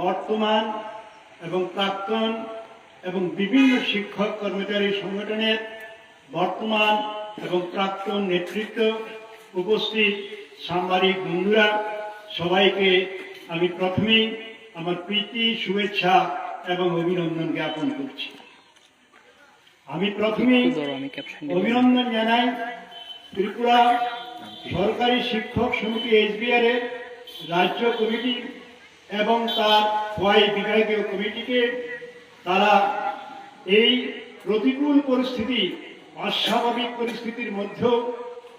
বর্তমান এবং প্রাক্তন এবং বিভিন্ন শিক্ষক কর্মচারী সংগঠনের বর্তমান এবং প্রাক্তন নেতৃত্ব উপস্থিত সাংবাদিক বন্ধুরা, সবাইকে আমি প্রথমেই আমার প্রীতি, শুভেচ্ছা এবং অভিনন্দন জ্ঞাপন করছি। আমি প্রথমেই অভিনন্দন জানাই ত্রিপুরা সরকারি শিক্ষক সমিতি এসবিআর এর রাজ্য কমিটি এবং তার খোয়াই বিভাগীয় কমিটিকে, তারা এই প্রতিকূল পরিস্থিতি, অস্বাভাবিক পরিস্থিতির মধ্যেও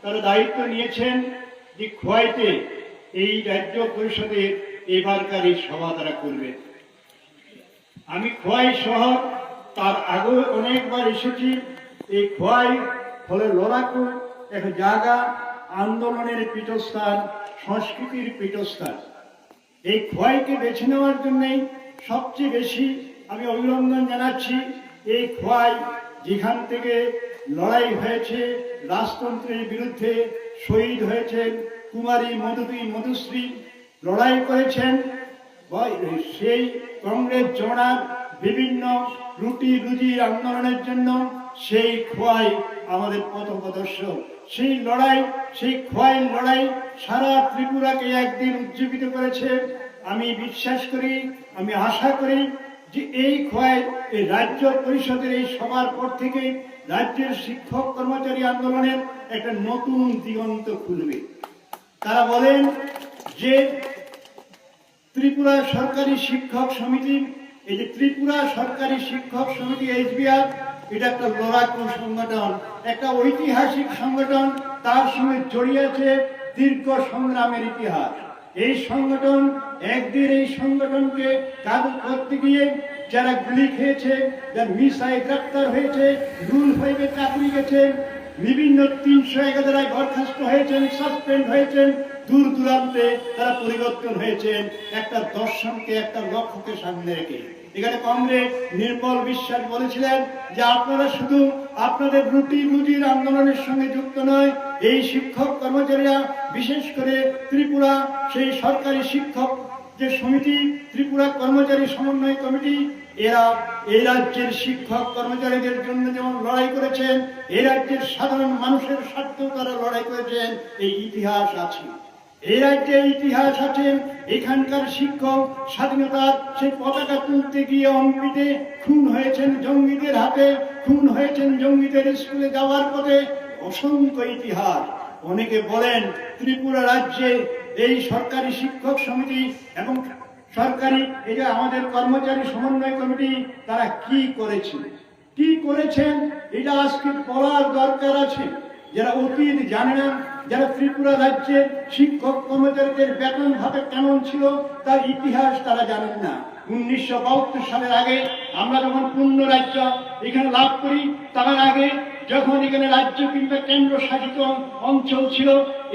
তারা দায়িত্ব নিয়েছেন যে খোয়াইতে এই রাজ্য পরিষদের এবারকার এই সভা তারা করবে। আমি খোয়াই শহর তার আগেও অনেকবার এসেছি, এই খোয়াই ফলে লড়াকু এক জায়গা, আন্দোলনের পীঠস্থান, সংস্কৃতির পীঠস্থান। এই খোয়াইকে বেছে নেওয়ার জন্যই সবচেয়ে বেশি আমি অভিনন্দন জানাচ্ছি এই খোয়াই যেখান থেকে লড়াই হয়েছে, রাজতন্ত্রের বিরুদ্ধে শহীদ হয়েছেন কুমারী মধুবী মধুশ্রী, লড়াই করেছেন। সেই কংগ্রেস জমানার বিভিন্ন রুটি রুজি আন্দোলনের জন্য সেই খোয়াই আমাদের পথপ্রদর্শক সেই লড়াই, সেই খোয়াই লড়াই সারা ত্রিপুরাকে একদিন উজ্জীবিত করেছে। আমি বিশ্বাস করি, আমি আশা করি যে এই খোয়াই, এই রাজ্য পরিষদের এই সবার পর থেকে রাজ্যের শিক্ষক কর্মচারী আন্দোলনের একটা নতুন দিগন্ত খুলবে। তারা বলেন যে ত্রিপুরা সরকারি শিক্ষক সমিতি, এই যে ত্রিপুরা সরকারি শিক্ষক সমিতি এইচবিআর এটা একটা লড়াকু সংগঠন, একটা ঐতিহাসিক সংগঠন, তার সঙ্গে জড়িয়ে আছে দীর্ঘ সংগ্রামের ইতিহাস। এই সংগঠন, একদিন এই সংগঠনকে কাবু করতে গিয়ে যারা গুলি খেয়েছে, যারা মিসাই গ্রেপ্তার হয়েছে, রুল ফাইভে চাকরি গেছে বিভিন্ন তিনশো এগারোয় বরখাস্ত হয়েছেন সাসপেন্ড হয়েছেন, দূর দূরান্তে তারা পরিবর্তন হয়েছেন। একটা দর্শনকে, একটা লক্ষ্যকে সামনে রেখে। এখানে কংগ্রেস নির্মল বিশ্বাস বলেছিলেন যে আপনারা শুধু আপনাদের রুটি রুজির আন্দোলনের সঙ্গে যুক্ত নয়, এই শিক্ষক কর্মচারীরা, বিশেষ করে ত্রিপুরা, সেই সরকারি শিক্ষক যে সমিতি, ত্রিপুরা কর্মচারী সমন্বয় কমিটি, এরা এই রাজ্যের শিক্ষক কর্মচারীদের জন্য যেমন লড়াই করেছেন এই রাজ্যের সাধারণ মানুষের স্বার্থেও তারা লড়াই করেছেন, এই ইতিহাস আছে। এই রাজ্যে ইতিহাস আছে, এখানকার শিক্ষক স্বাধীনতার সেই পতাকা তুলতে গিয়ে অম্পিতে খুন হয়েছেন জঙ্গিদের হাতে, খুন হয়েছেন জঙ্গিদের স্কুলে যাওয়ার পথে। অসংখ্য ইতিহাস। অনেকে বলেন, ত্রিপুরা রাজ্যে এই সরকারি শিক্ষক সমিতি এবং সরকারি এই যে আমাদের কর্মচারী সমন্বয় কমিটি, তারা কি করেছে কি করেছেন? এটা আজকে বলার দরকার আছে। যারা অতীত জানে না যারা ত্রিপুরা রাজ্যের শিক্ষক কর্মচারীদের বেতন ভাবে কেমন ছিল, তার ইতিহাস তারা জানেন না। উনিশশো বাহাত্তর সালের আগে আমরা যখন পূর্ণ রাজ্য এখানে লাভ করি, তার আগে যখন এখানে রাজ্য কিংবা কেন্দ্র শাসিত অঞ্চল ছিল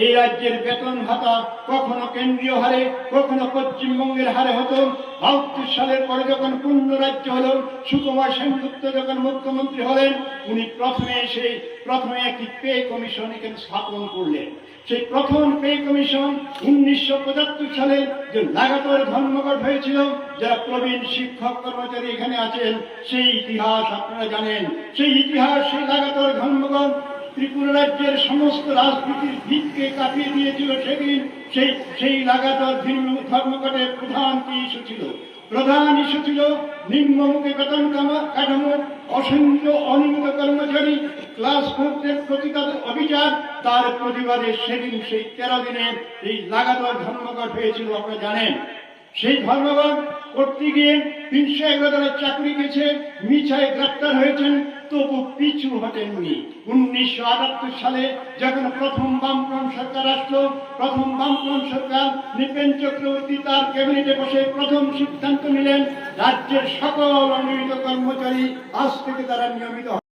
এই রাজ্যের বেতন ভাতা কখনো কেন্দ্রীয় হারে, কখনো পশ্চিমবঙ্গের হারে হতো। বাহাত্তর সালের পরে যখন পূর্ণ রাজ্য হলো, সুকুমার সেনগুপ্ত যখন মুখ্যমন্ত্রী হলেন, উনি প্রথমে এসে প্রথমে একটি পে কমিশন এখানে স্থাপন করলেন। সেই প্রথম পে কমিশন উনিশশো পঁচাত্তর সালে যে লাগাতার ধর্মঘট হয়েছিল, যারা প্রবীণ শিক্ষক কর্মচারী এখানে আছেন, সেই ইতিহাস আপনারা জানেন। সেই ইতিহাস, সেই লাগাতার ধর্মঘট ত্রিপুরা রাজ্যের সমস্ত রাজনীতির ভিতকে কাটিয়ে দিয়েছিল সেদিন। সেই সেই লাগাতার ধর্ম- ধর্মঘটের প্রধান কি ইস্যু ছিল? প্রধান ইস্যু ছিল নিম্নমুখী বেতন কাঠামো অসংখ্য অনিয়মিত কর্মচারী, ক্লাস ফোর্সের প্রতি তাদের অভিযান, তার প্রতিবাদে সেদিন সেই তেরো দিনের এই লাগাতার ধর্মঘট হয়েছিল, আপনারা জানেন। সেই ধর্মঘট করতে গিয়ে তিনশো এগারো চাকরি গেছে, মিছায় গ্রেপ্তার হয়েছেন, তবু পিছু হটেননি। উনিশশো আটাত্তর সালে যখন প্রথম বামফ্রন্ট সরকার আসলো, প্রথম বামফ্রন্ট সরকার নৃপেন চক্রবর্তী তার ক্যাবিনেটে বসে প্রথম সিদ্ধান্ত নিলেন, রাজ্যের সকল অনিয়মিত কর্মচারী আজ থেকে তারা নিয়মিত